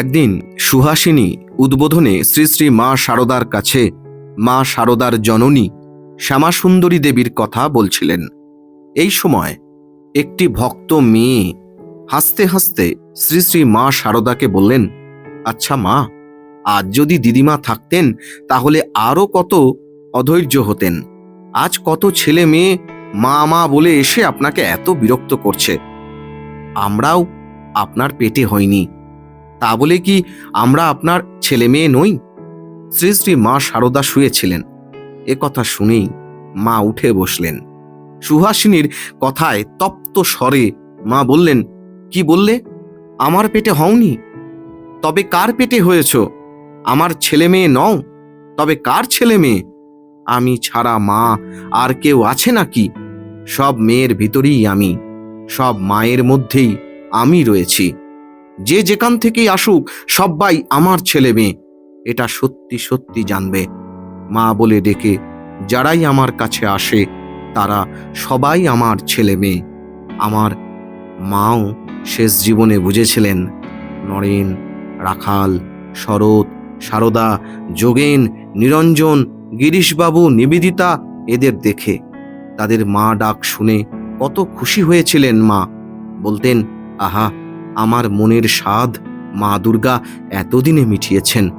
একদিন সুহাসিনী উদ্বোধনে শ্রী শ্রী মা শারদার কাছে, মা শারদার জননী শ্যামাসুন্দরী দেবীর কথা বলছিলেন। এই সময় একটি ভক্ত মেয়ে হাসতে হাসতে শ্রী শ্রী মা শারদাকে বললেন আচ্ছা মা, আজ যদি দিদিমা থাকতেন তাহলে আরও কত অধৈর্য হতেন। আজ কত ছেলে মেয়ে মা মা বলে এসে আপনাকে এত বিরক্ত করছে। আমরাও আপনার পেটে হয়নি তা বলে কি আমরা আপনার ছেলে মেয়ে নই? শ্রী শ্রী মা শারদা শুয়েছিলেন। এ কথা শুনেই মা উঠে বসলেন। সুহাসিনীর কথায় তপ্ত স্বরে মা বললেন, কি বললে? আমার পেটে হওনি। তবে কার পেটে হয়েছ? আমার ছেলে মেয়ে নও। তবে কার ছেলে মেয়ে? আমি ছাড়া মা আর কেউ আছে নাকি? সব মেয়ের ভিতরেই আমি। সব মায়ের মধ্যেই আমি রয়েছি। যে যেখান থেকেই আসুক, সবাই আমার ছেলে মেয়ে। এটা সত্যি সত্যি জানবে। মা বলে ডেকে, যারাই আমার কাছে আসে, তারা সবাই আমার ছেলে মেয়ে। আমার মাও শেষ জীবনে বুঝেছিলেন, নরেন, রাখাল, শরৎ, সারদা, যোগেন, নিরঞ্জন, গিরিশবাবু, নিবেদিতা এদের দেখে। তাদের মা ডাক শুনে কত খুশি হয়েছিলেন মা। বলতেন, আহা আমার মনের স্বাদ মা দুর্গা এতদিনে মিটিয়েছেন।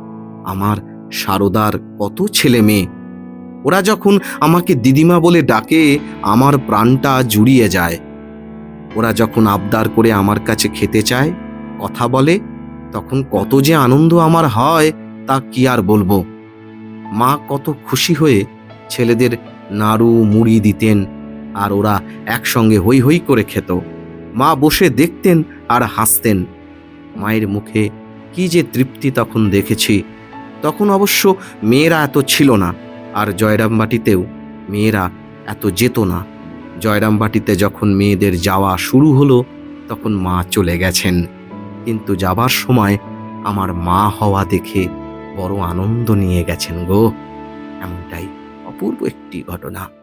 আমার সারদার কত ছেলে মেয়ে। ওরা যখন আমাকে দিদিমা বলে ডাকে, আমার প্রাণটা জুড়িয়ে যায়। ওরা যখন আবদার করে আমার কাছে খেতে চায়, কথা বলে, তখন কত যে আনন্দ আমার হয় তা কি আর বলব। মা কত খুশি হয়ে ছেলেদের নাড়ু মুড়ি দিতেন, আর ওরা একসঙ্গে হই হই করে খেত। মা বসে দেখতেন আর হাসতেন। মায়ের মুখে কি যে তৃপ্তি তখন দেখেছি। তখন অবশ্য মেয়েরা এত ছিল না, আর জয়রামবাটিতেও মেয়েরা এত যেত না। জয়রামবাটিতে যখন মেয়েদের যাওয়া শুরু হলো, তখন মা চলে গেছেন। কিন্তু যাবার সময় আমার মা হওয়া দেখে বড় আনন্দ নিয়ে গেছেন গো। এমনটাই অপূর্ব একটি ঘটনা।